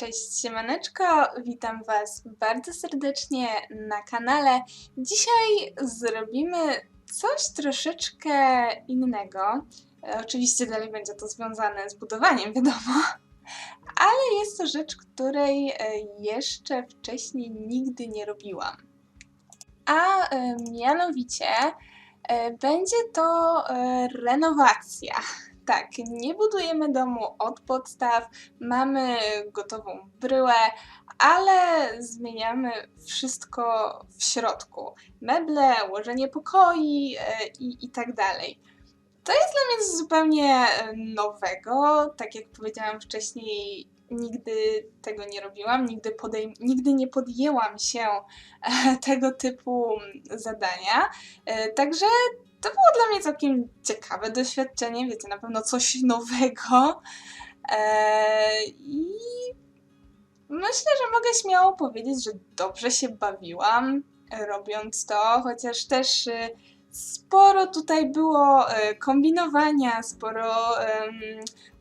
Cześć siemaneczko, witam Was bardzo serdecznie na kanale. Dzisiaj zrobimy coś troszeczkę innego. Oczywiście dalej będzie to związane z budowaniem, wiadomo, ale jest to rzecz, której e, jeszcze wcześniej nigdy nie robiłam. A e, mianowicie e, będzie to renowacja. Tak, nie budujemy domu od podstaw, mamy gotową bryłę, ale zmieniamy wszystko w środku. Meble, ułożenie pokoi e, i, i tak dalej. To jest dla mnie coś zupełnie e, nowego. Tak jak powiedziałam wcześniej, nigdy tego nie robiłam, nigdy, podejm- nigdy nie podjęłam się e, tego typu zadania. Także to było dla mnie całkiem ciekawe doświadczenie, wiecie, na pewno coś nowego. Eee, I myślę, że mogę śmiało powiedzieć, że dobrze się bawiłam robiąc to, chociaż też e, sporo tutaj było e, kombinowania, sporo em,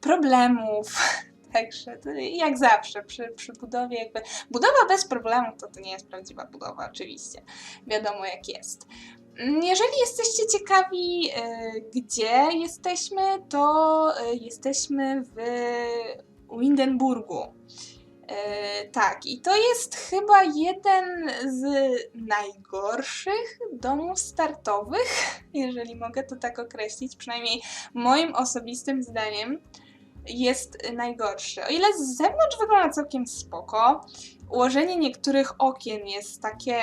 problemów. Także jak zawsze przy, przy budowie, jakby budowa bez problemów to to nie jest prawdziwa budowa, oczywiście. Wiadomo jak jest. Jeżeli jesteście ciekawi, e, gdzie jesteśmy, to e, jesteśmy w Windenburgu. E, Tak, i to jest chyba jeden z najgorszych domów startowych, jeżeli mogę to tak określić, przynajmniej moim osobistym zdaniem jest najgorszy. O ile z zewnątrz wygląda całkiem spoko, ułożenie niektórych okien jest takie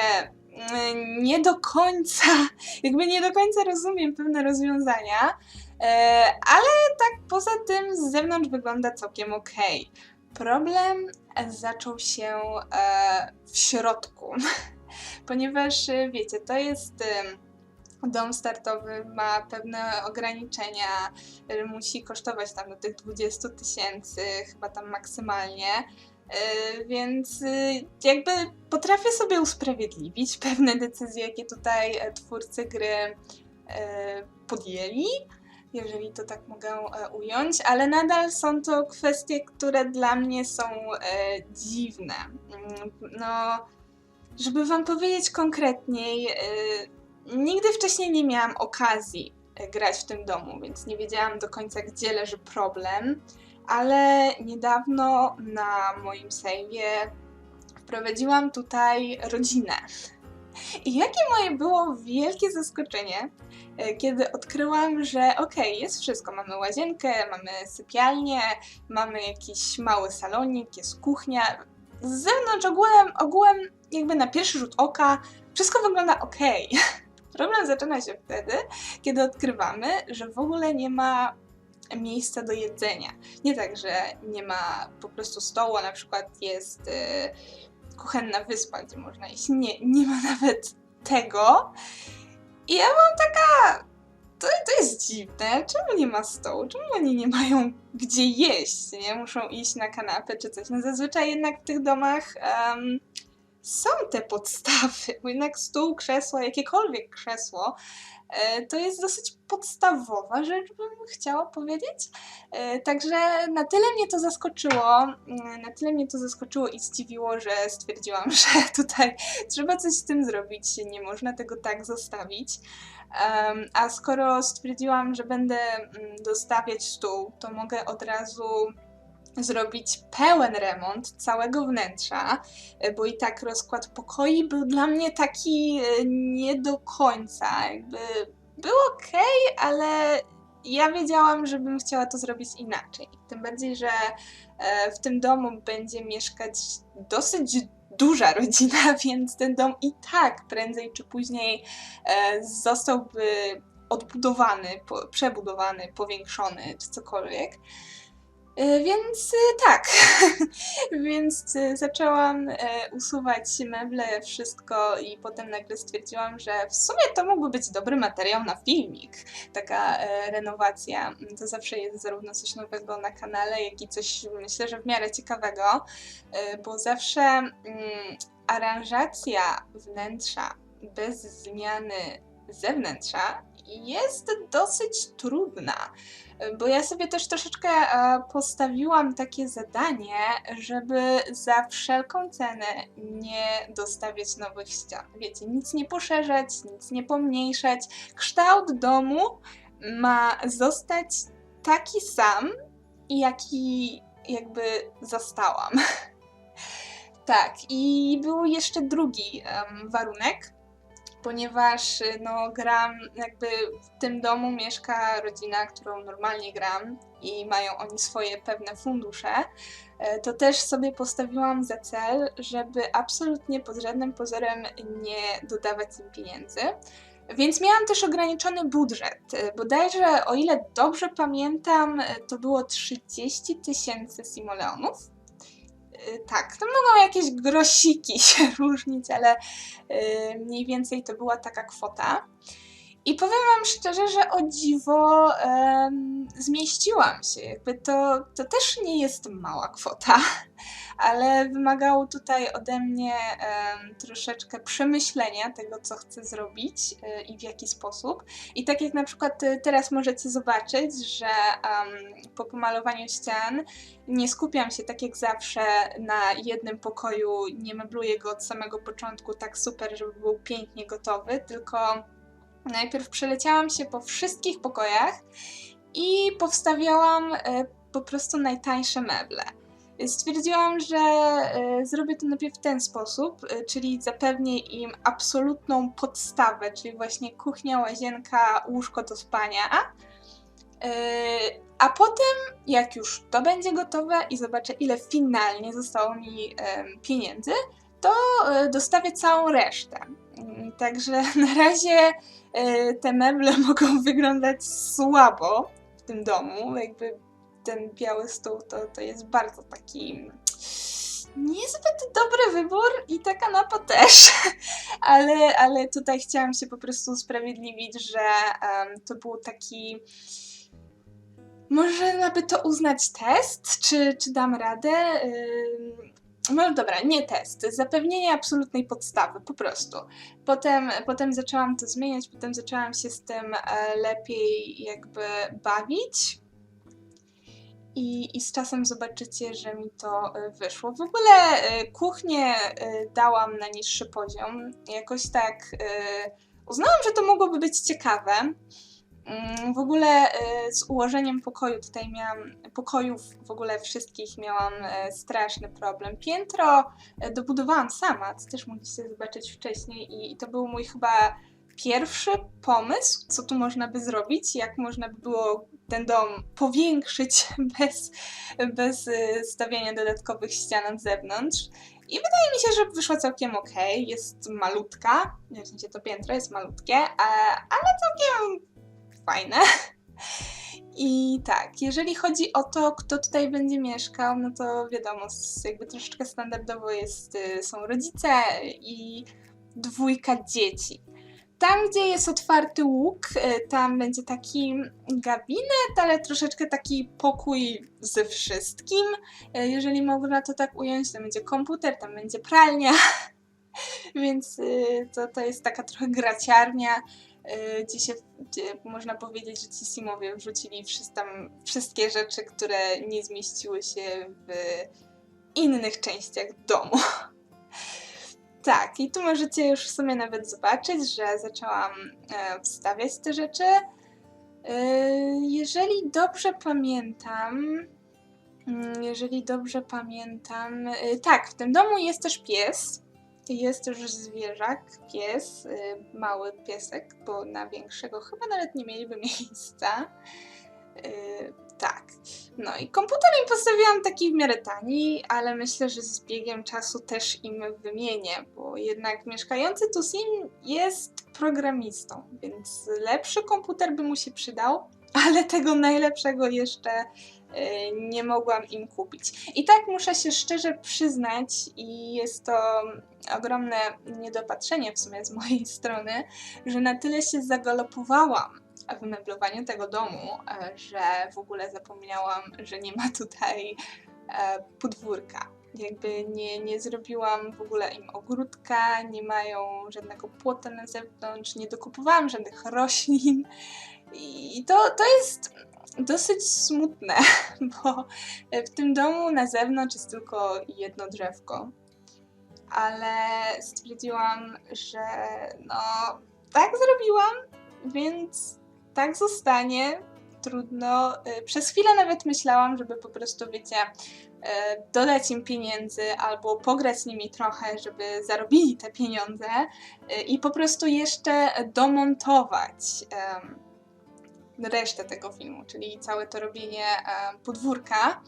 nie do końca, jakby nie do końca rozumiem pewne rozwiązania, e, ale tak poza tym z zewnątrz wygląda całkiem okej. Problem zaczął się e, w środku, ponieważ e, wiecie, to jest dom startowy, ma pewne ograniczenia, e, musi kosztować tam do tych 20 tysięcy, chyba tam maksymalnie. E, Więc e, jakby potrafię sobie usprawiedliwić pewne decyzje, jakie tutaj e, twórcy gry e, podjęli, jeżeli to tak mogę ująć, ale nadal są to kwestie, które dla mnie są dziwne. Mm, No, żeby Wam powiedzieć konkretniej, nigdy wcześniej nie miałam okazji grać w tym domu, więc nie wiedziałam do końca, gdzie leży problem, ale niedawno na moim save'ie wprowadziłam tutaj rodzinę. I jakie moje było wielkie zaskoczenie, e, kiedy odkryłam, że okej, jest wszystko. Mamy łazienkę, mamy sypialnię, mamy jakiś mały salonik, jest kuchnia. Z zewnątrz ogółem, ogółem jakby na pierwszy rzut oka wszystko wygląda ok. Problem zaczyna się wtedy, kiedy odkrywamy, że w ogóle nie ma miejsca do jedzenia. Nie tak, że nie ma po prostu stołu, a na przykład jest e, kuchenna wyspa, gdzie można iść. Nie, nie ma nawet tego. I ja mam taka. To, to jest dziwne. Czemu nie ma stołu? Czemu oni nie mają gdzie jeść? Nie muszą iść na kanapę czy coś. No zazwyczaj jednak w tych domach em, są te podstawy, bo jednak stół, krzesło, jakiekolwiek krzesło, e, to jest dosyć podstawowa rzecz, bym chciała powiedzieć. E, Także na tyle mnie to zaskoczyło, mm, na tyle mnie to zaskoczyło i zdziwiło, że stwierdziłam, że tutaj trzeba coś z tym zrobić, nie można tego tak zostawić. A skoro stwierdziłam, że będę mm, dostawiać stół, to mogę od razu zrobić pełen remont całego wnętrza, e, bo i tak rozkład pokoi był dla mnie taki e, nie do końca. Jakby był ok, ale ja wiedziałam, że bym chciała to zrobić inaczej. Tym bardziej, że e, w tym domu będzie mieszkać dosyć duża rodzina, więc ten dom i tak prędzej czy później zostałby odbudowany, przebudowany, powiększony czy cokolwiek. E, Więc e, tak, więc e, zaczęłam usuwać meble, wszystko i potem nagle stwierdziłam, że w sumie to mógłby być dobry materiał na filmik. Taka renowacja. To zawsze jest zarówno coś nowego na kanale, jak i coś myślę, że w miarę ciekawego, bo zawsze mm, aranżacja wnętrza bez zmiany zewnętrza jest dosyć trudna. Bo ja sobie też troszeczkę e, postawiłam takie zadanie, żeby za wszelką cenę nie dostawiać nowych ścian. Wiecie, nic nie poszerzać, nic nie pomniejszać. Kształt domu ma zostać taki sam, jaki jakby zastałam. tak, i był jeszcze drugi um, warunek, ponieważ no, gram, jakby w tym domu mieszka rodzina, którą normalnie gram i mają oni swoje pewne fundusze, e, to też sobie postawiłam za cel, żeby absolutnie pod żadnym pozorem nie dodawać im pieniędzy. Więc miałam też ograniczony budżet. Bodajże, o ile dobrze pamiętam, to było 30 tysięcy simoleonów. Tak, to mogą jakieś grosiki się różnić, ale y, mniej więcej to była taka kwota. I powiem Wam szczerze, że o dziwo um, zmieściłam się. Jakby to, to też nie jest mała kwota, ale wymagało tutaj ode mnie troszeczkę przemyślenia tego, co chcę zrobić um, i w jaki sposób. I tak jak na przykład y, teraz możecie zobaczyć, że po pomalowaniu ścian nie skupiam się tak jak zawsze na jednym pokoju, nie mebluję go od samego początku tak super, żeby był pięknie gotowy, tylko Najpierw przeleciałam się po wszystkich pokojach i powstawiałam e, po prostu najtańsze meble. Stwierdziłam, że e, zrobię to najpierw w ten sposób, e, czyli zapewnię im absolutną podstawę, czyli właśnie kuchnia, łazienka, łóżko do spania. A potem, jak już to będzie gotowe i zobaczę, ile finalnie zostało mi pieniędzy, to dostawię całą resztę. Mm, także na razie E, te meble mogą wyglądać słabo w tym domu. Jakby ten biały stół to, to jest bardzo taki niezbyt dobry wybór i ta kanapa też, ale, ale tutaj chciałam się po prostu usprawiedliwić, że um, to był taki można by to uznać test, czy, czy dam radę. No dobra, nie test, zapewnienie absolutnej podstawy, po prostu. Potem, potem zaczęłam to zmieniać, potem zaczęłam się z tym e, lepiej jakby bawić. I, I z czasem zobaczycie, że mi to e, wyszło. W ogóle e, kuchnię dałam na niższy poziom. Jakoś tak uznałam, że to mogłoby być ciekawe. Mm, w ogóle z ułożeniem pokoju, tutaj miałam, pokojów w ogóle wszystkich miałam straszny problem. Piętro dobudowałam sama, co też mogliście zobaczyć wcześniej i to był mój chyba pierwszy pomysł, co tu można by zrobić, jak można by było ten dom powiększyć bez, bez stawiania dodatkowych ścian od zewnątrz. I wydaje mi się, że wyszła całkiem ok. Jest malutka, w sensie to piętro jest malutkie, ale całkiem fajne. I tak, jeżeli chodzi o to, kto tutaj będzie mieszkał, no to wiadomo, jakby troszeczkę standardowo jest, y, są rodzice i dwójka dzieci. Tam, gdzie jest otwarty łuk, y, tam będzie taki gabinet, ale troszeczkę taki pokój ze wszystkim. Y, jeżeli można to tak ująć, to będzie komputer, tam będzie pralnia, więc to, to jest taka trochę graciarnia gdzie się, gdzie można powiedzieć, że ci Simowie wrzucili tam wszystkie rzeczy, które nie zmieściły się w innych częściach domu. Tak, i tu możecie już w sumie nawet zobaczyć, że zaczęłam e, wstawiać te rzeczy. E, jeżeli dobrze pamiętam, mm, jeżeli dobrze pamiętam, e, tak, w tym domu jest też pies. Jest też zwierzak, pies, mały piesek, bo na większego chyba nawet nie mieliby miejsca. Y, tak. No i komputer im postawiłam taki w miarę tani, ale myślę, że z biegiem czasu też im wymienię, bo jednak mieszkający tu Sim jest programistą, więc lepszy komputer by mu się przydał, ale tego najlepszego jeszcze Y, nie mogłam im kupić. I tak muszę się szczerze przyznać, i jest to ogromne niedopatrzenie w sumie z mojej strony, że na tyle się zagalopowałam w meblowaniu tego domu, e, że w ogóle zapomniałam, że nie ma tutaj e, podwórka. jakby nie, nie zrobiłam w ogóle im ogródka, nie mają żadnego płota na zewnątrz, nie dokupowałam żadnych roślin. I to, to jest dosyć smutne, bo w tym domu na zewnątrz jest tylko jedno drzewko. Ale stwierdziłam, że no tak zrobiłam, więc tak zostanie. Trudno. Y, Przez chwilę nawet myślałam, żeby po prostu, wiecie, y, dodać im pieniędzy albo pograć nimi trochę, żeby zarobili te pieniądze y, i po prostu jeszcze domontować resztę tego filmu, czyli całe to robienie podwórka.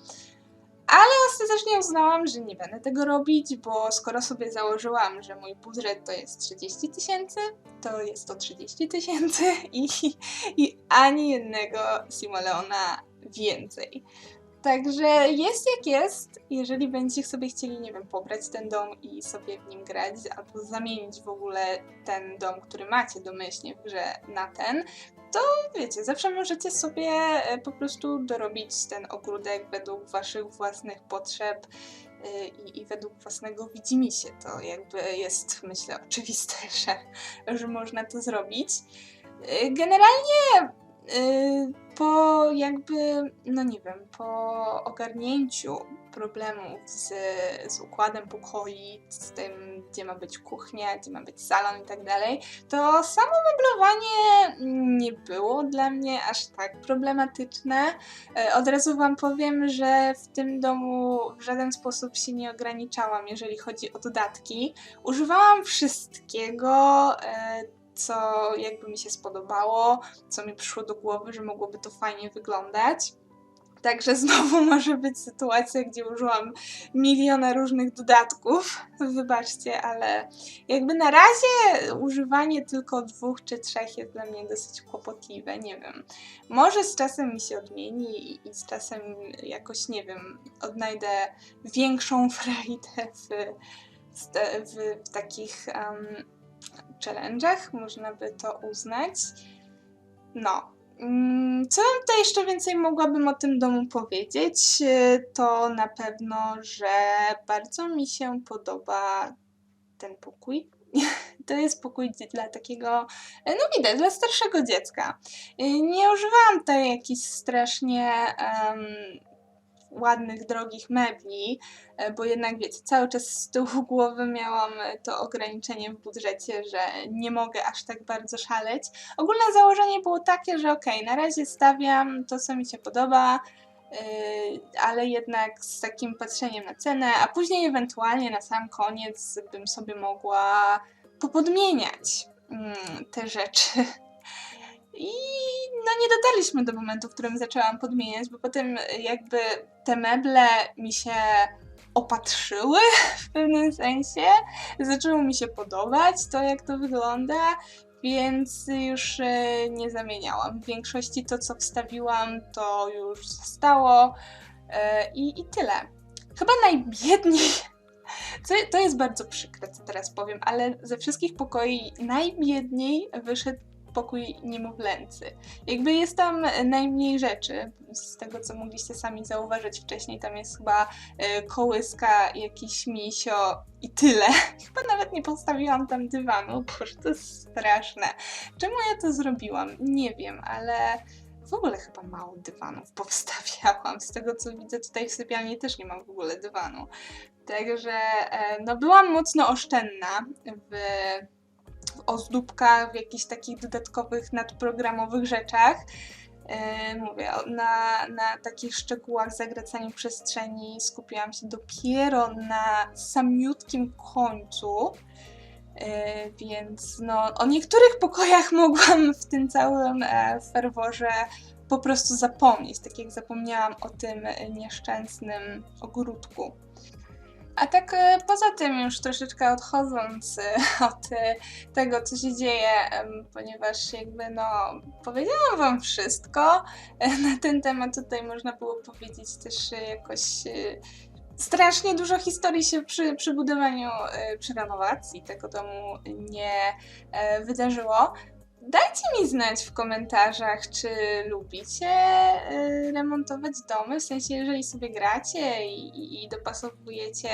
Ale ostatecznie uznałam, że nie będę tego robić, bo skoro sobie założyłam, że mój budżet to jest 30 tysięcy, to jest to 30 tysięcy i, i ani jednego Simoleona więcej. Także jest jak jest. Jeżeli będziecie sobie chcieli, nie wiem, pobrać ten dom i sobie w nim grać, albo zamienić w ogóle ten dom, który macie domyślnie w grze na ten, to wiecie, zawsze możecie sobie e, po prostu dorobić ten ogródek według waszych własnych potrzeb y, i, i według własnego widzimisię. To jakby jest, myślę, oczywiste, że, że można to zrobić. Y, Generalnie po jakby, no nie wiem, po ogarnięciu problemów z, z układem pokoi, z tym, gdzie ma być kuchnia, gdzie ma być salon i tak dalej, to samo meblowanie nie było dla mnie aż tak problematyczne. E, Od razu Wam powiem, że w tym domu w żaden sposób się nie ograniczałam, jeżeli chodzi o dodatki. Używałam wszystkiego, e, co jakby mi się spodobało, co mi przyszło do głowy, że mogłoby to fajnie wyglądać. Także znowu może być sytuacja, gdzie użyłam miliona różnych dodatków. Wybaczcie, ale jakby na razie używanie tylko dwóch czy trzech jest dla mnie dosyć kłopotliwe. Nie wiem. Może z czasem mi się odmieni i, z czasem jakoś, nie wiem, odnajdę większą frajdę w, w, w, w takich um, challenge'ach, można by to uznać. No. Mm, Co wam tutaj jeszcze więcej mogłabym o tym domu powiedzieć? Y, To na pewno, że bardzo mi się podoba ten pokój. To jest pokój dla takiego, no widać, dla starszego dziecka. Y, Nie używałam tutaj jakichś strasznie em, ładnych, drogich mebli, e, bo jednak wiecie, cały czas z tyłu głowy miałam e, to ograniczenie w budżecie, że nie mogę aż tak bardzo szaleć. Ogólne założenie było takie, że okej, na razie stawiam to, co mi się podoba, yy, ale jednak z takim patrzeniem na cenę, a później ewentualnie na sam koniec bym sobie mogła popodmieniać mm, te rzeczy. No nie dotarliśmy do momentu, w którym zaczęłam podmieniać, bo potem jakby te meble mi się opatrzyły w pewnym sensie, zaczęło mi się podobać to, jak to wygląda, więc już e, nie zamieniałam. W większości to, co wstawiłam, to już zostało e, i, i tyle. Chyba najbiedniej. To jest bardzo przykre, co teraz powiem, ale ze wszystkich pokoi najbiedniej wyszedł pokój niemowlęcy. Jakby jest tam najmniej rzeczy, z tego co mogliście sami zauważyć wcześniej, tam jest chyba e, kołyska, jakiś misio i tyle. Chyba nawet nie postawiłam tam dywanu, boże, to jest straszne. Czemu ja to zrobiłam? Nie wiem, ale w ogóle chyba mało dywanów powstawiałam. Z tego co widzę tutaj w sypialni też nie mam w ogóle dywanu. Także e, no byłam mocno oszczędna w w ozdóbkach, w jakichś takich dodatkowych nadprogramowych rzeczach. E, mówię, na, na takich szczegółach zagracaniu przestrzeni skupiłam się dopiero na samiutkim końcu. E, Więc no, o niektórych pokojach mogłam w tym całym e, ferworze po prostu zapomnieć, tak jak zapomniałam o tym nieszczęsnym ogródku. A tak e, poza tym już troszeczkę odchodząc e, od e, tego, co się dzieje, ponieważ jakby no powiedziałam wam wszystko na ten temat, tutaj można było powiedzieć też jakoś strasznie dużo historii się przy, przy budowaniu, przy renowacji tego domu nie wydarzyło. Dajcie mi znać w komentarzach, czy lubicie e, remontować domy, w sensie jeżeli sobie gracie i, i- dopasowujecie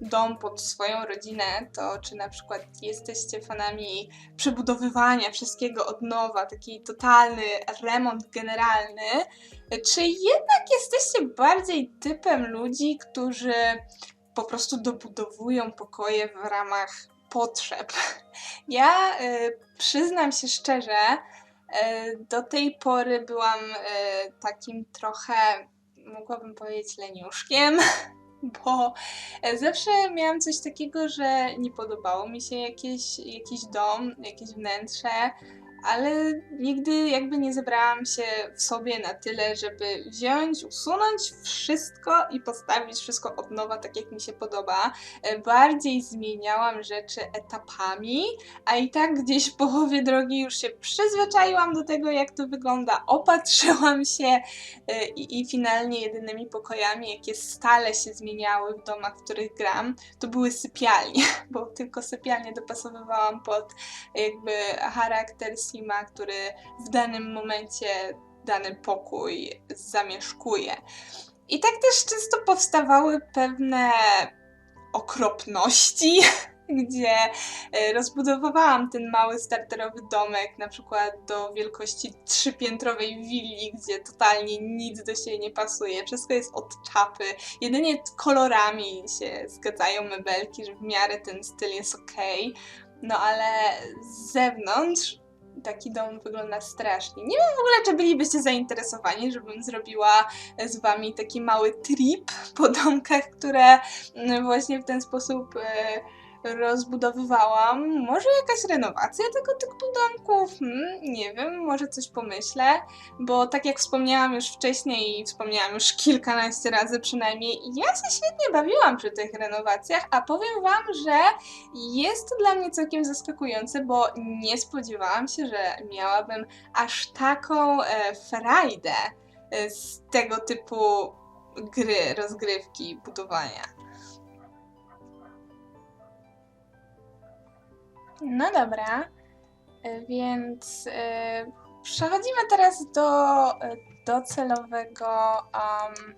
dom pod swoją rodzinę, to czy na przykład jesteście fanami przebudowywania wszystkiego od nowa, taki totalny remont generalny, czy jednak jesteście bardziej typem ludzi, którzy po prostu dobudowują pokoje w ramach potrzeb. Ja y, przyznam się szczerze, y, do tej pory byłam y, takim trochę, mogłabym powiedzieć, leniuszkiem, bo e, zawsze miałam coś takiego, że nie podobało mi się jakieś, jakiś dom, jakieś wnętrze, ale nigdy jakby nie zebrałam się w sobie na tyle, żeby wziąć, usunąć wszystko i postawić wszystko od nowa, tak jak mi się podoba. E, Bardziej zmieniałam rzeczy etapami, a i tak gdzieś w połowie drogi już się przyzwyczaiłam do tego, jak to wygląda, opatrzyłam się e, i, i finalnie jedynymi pokojami, jakie stale się zmieniały w domach, w których gram, to były sypialnie, bo tylko sypialnie dopasowywałam pod jakby charakter Sima, który w danym momencie dany pokój zamieszkuje. I tak też często powstawały pewne okropności, gdzie e, rozbudowywałam ten mały starterowy domek, na przykład do wielkości trzypiętrowej willi, gdzie totalnie nic do siebie nie pasuje, wszystko jest od czapy, jedynie kolorami się zgadzają mebelki, że w miarę ten styl jest okej, no ale z zewnątrz taki dom wygląda strasznie. Nie wiem w ogóle, czy bylibyście zainteresowani, żebym zrobiła z wami taki mały trip po domkach, które mm, właśnie w ten sposób e, rozbudowywałam. Może jakaś renowacja tego typu domków? Hmm, nie wiem, może coś pomyślę, bo tak jak wspomniałam już wcześniej i wspomniałam już kilkanaście razy przynajmniej, ja się świetnie bawiłam przy tych renowacjach, a powiem wam, że jest to dla mnie całkiem zaskakujące, bo nie spodziewałam się, że miałabym aż taką e, frajdę e, z tego typu gry, rozgrywki, budowania. No dobra, e, więc e, przechodzimy teraz do e, docelowego. Um,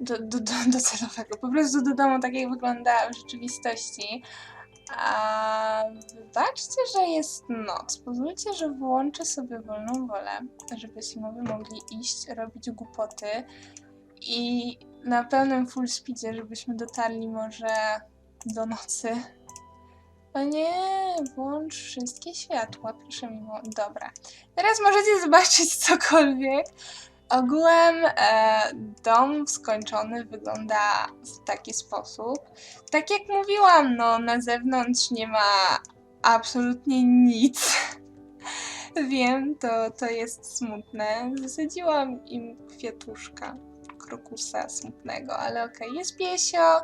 do, do, do, docelowego, po prostu do domu, tak jak wygląda w rzeczywistości. A wybaczcie, że jest noc. Pozwólcie, że włączę sobie wolną wolę, żeby Simowie mogli iść, robić głupoty i na pełnym full speedzie, żebyśmy dotarli może do nocy. O nie, włącz wszystkie światła, proszę mi. Dobra. Teraz możecie zobaczyć cokolwiek. Ogółem e, dom skończony wygląda w taki sposób. Tak jak mówiłam, no na zewnątrz nie ma absolutnie nic. Wiem, to, to jest smutne. Zasadziłam im kwiatuszka, krokusa smutnego, ale okej, jest piesio,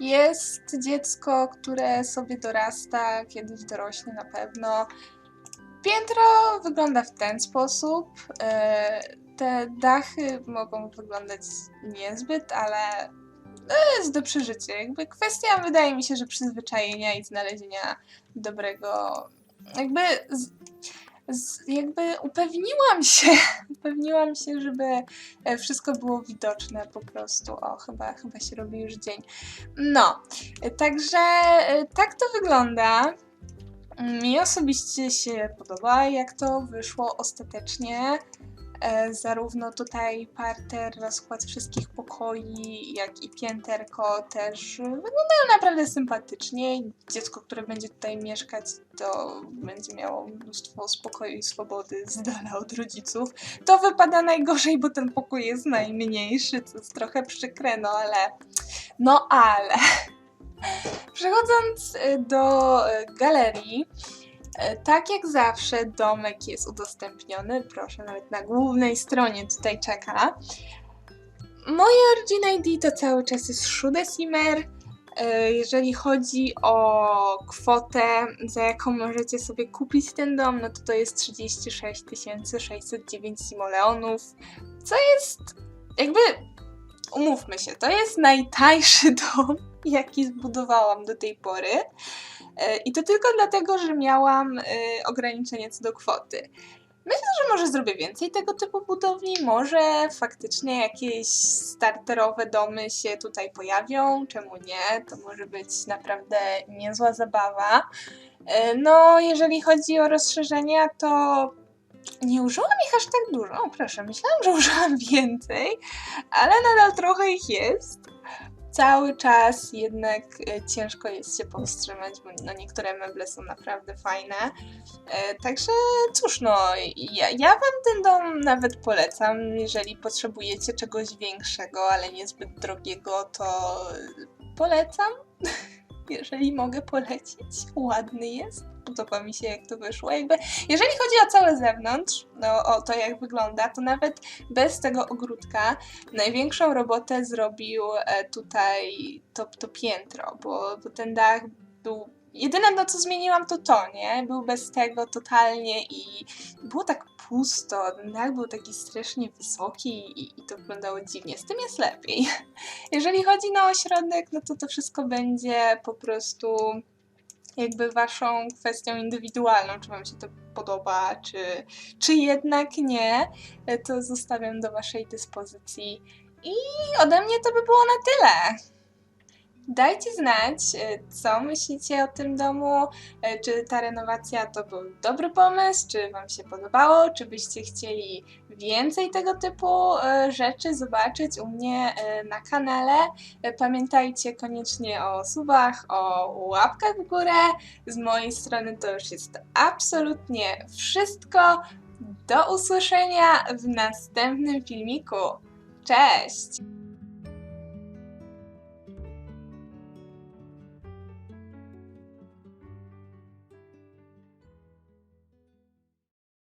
jest dziecko, które sobie dorasta, kiedyś dorośnie na pewno. Piętro wygląda w ten sposób. e, Te dachy mogą wyglądać niezbyt, ale jest do przeżycia. Jakby kwestia, wydaje mi się, że przyzwyczajenia i znalezienia dobrego. Jakby. Z, jakby upewniłam się, upewniłam się, żeby e, wszystko było widoczne po prostu. O, chyba, chyba się robi już dzień. No, e, także e, tak to wygląda. Mi osobiście się podoba, jak to wyszło ostatecznie. E, zarówno tutaj parter, rozkład wszystkich pokoi, jak i pięterko też wyglądają naprawdę sympatycznie. Dziecko, które będzie tutaj mieszkać, to będzie miało mnóstwo spokoju i swobody z dala od rodziców. To wypada najgorzej, bo ten pokój jest najmniejszy, co jest trochę przykre, no ale... No ale... Przechodząc y, do y, galerii, tak jak zawsze domek jest udostępniony, proszę, nawet na głównej stronie tutaj czeka. Moje Origin ID to cały czas jest Shudesimer. Y, Jeżeli chodzi o kwotę, za jaką możecie sobie kupić ten dom, no to to jest 36 609 simoleonów, co jest jakby, umówmy się, to jest najtańszy dom, jaki zbudowałam do tej pory. E, I to tylko dlatego, że miałam e, ograniczenie co do kwoty. Myślę, że może zrobię więcej tego typu budowli, może faktycznie jakieś starterowe domy się tutaj pojawią, czemu nie? To może być naprawdę niezła zabawa. E, No, jeżeli chodzi o rozszerzenia, to nie użyłam ich aż tak dużo. Proszę, myślałam, że użyłam więcej, ale nadal trochę ich jest. Cały czas jednak e, ciężko jest się powstrzymać, bo no, niektóre meble są naprawdę fajne. E, także cóż, no, ja, ja wam ten dom nawet polecam. Jeżeli potrzebujecie czegoś większego, ale niezbyt drogiego, to polecam. Jeżeli mogę polecić, ładny jest. Podoba mi się, jak to wyszło. Jakby, jeżeli chodzi o całe zewnątrz, no, o to, jak wygląda, to nawet bez tego ogródka największą robotę zrobił e, tutaj to, to piętro, bo, bo ten dach był. Jedyne, no co zmieniłam, to to, nie? Był bez tego totalnie i było tak pusto. Dach był taki strasznie wysoki i, i to wyglądało dziwnie. Z tym jest lepiej. Jeżeli chodzi na ośrodek, no to to wszystko będzie po prostu jakby waszą kwestią indywidualną, czy wam się to podoba, czy, czy jednak nie, to zostawiam do waszej dyspozycji. I ode mnie to by było na tyle. Dajcie znać, e, co myślicie o tym domu, e, czy ta renowacja to był dobry pomysł, czy Wam się podobało, czy byście chcieli więcej tego typu e, rzeczy zobaczyć u mnie na kanale. Pamiętajcie koniecznie o subach, o łapkach w górę. Z mojej strony to już jest absolutnie wszystko. Do usłyszenia w następnym filmiku. Cześć!